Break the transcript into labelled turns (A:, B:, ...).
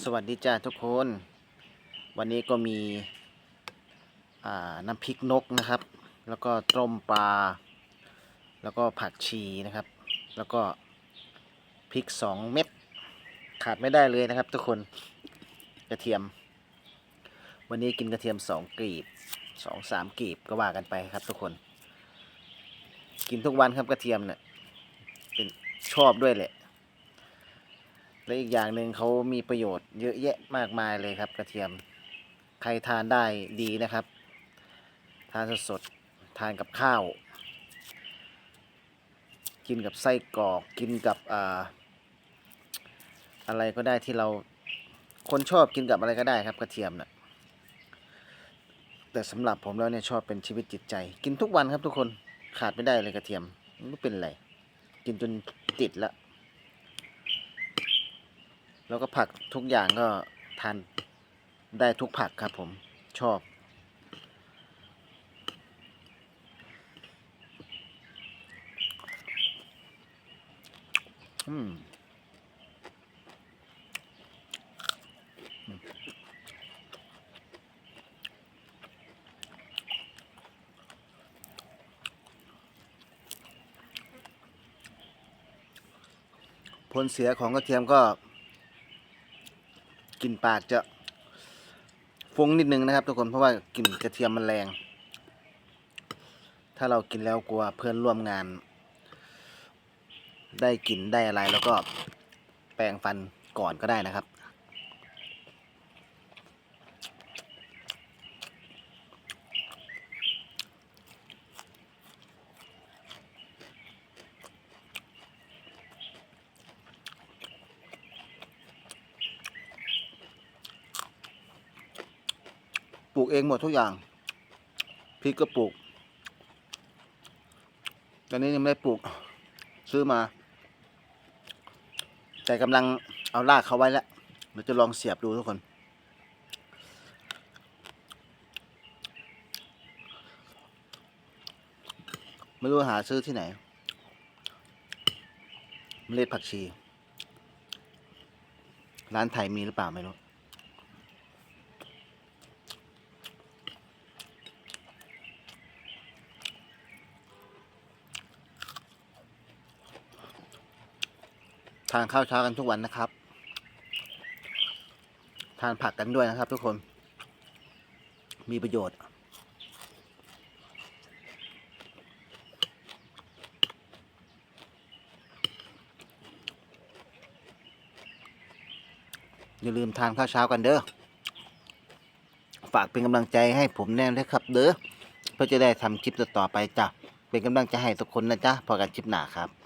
A: สวัสดีจ้าทุกคน วันนี้ก็มีน้ำพริกนกนะครับ แล้วก็ต้มปลา แล้วก็ผักชีนะครับ แล้วก็พริกสองเม็ดขาดไม่ได้เลยนะครับ ทุกคนกระเทียม วันนี้กินกระเทียมสองกลีบสองสามกลีบก็ว่ากันไปครับ ทุกคน กินทุกวันครับกระเทียมเนี่ยเป็นชอบด้วยแหละ และอีกอย่างหนึ่งเขามีประโยชน์เยอะแยะมากมายเลยครับ กระเทียม ใครทานได้ดีนะครับ ทานสดๆ ทานกับข้าว กินกับไส้กรอก กินกับอ่าอะไรก็ได้ที่เราคนชอบกินกับอะไรก็ได้ครับ กระเทียมนะ่ะแต่สำหรับผมแล้วเนี่ยชอบเป็นชีวิตจิตใจ กินทุกวันครับทุกคนขาดไม่ได้เลยกระเทียมไม่เป็นไร กินจนติดละ แล้วก็ผักทุกอย่างก็ทานได้ทุกผักครับผมชอบ อืมผลเสียของกระเทียมก็ กลิ่นปากจะฟุ้งนิดนึงนะครับ ทุกคนเพราะว่ากลิ่นกระเทียมมันแรง ถ้าเรากินแล้วกลัวเพื่อนร่วมงาน ได้กลิ่นได้อะไรแล้วก็แปรงฟันก่อนก็ได้นะครับ ปลูกเองหมดทุกอย่างพริกก็ปลูกตอนนี้ยังไม่ได้ปลูกซื้อมา แต่กำลังเอารากเขาไว้แล้วเราจะลองเสียบดูทุกคน ไม่รู้หาซื้อที่ไหน เมล็ดผักชี ร้านไทยมีหรือเปล่าไม่รู้ ทานข้าวเช้ากันทุกวันนะครับ ทานผักกันด้วยนะครับ ทุกคน มีประโยชน์อย่าลืมทานข้าวเช้ากันเด้อ ฝากเป็นกำลังใจให้ผมแน่นเลยครับ เด้อ เพื่อจะได้ทำคลิปต่อๆไปจ้ะ เป็นกำลังใจให้ทุกคนนะจ๊ะพอกันคลิปหน้าครับ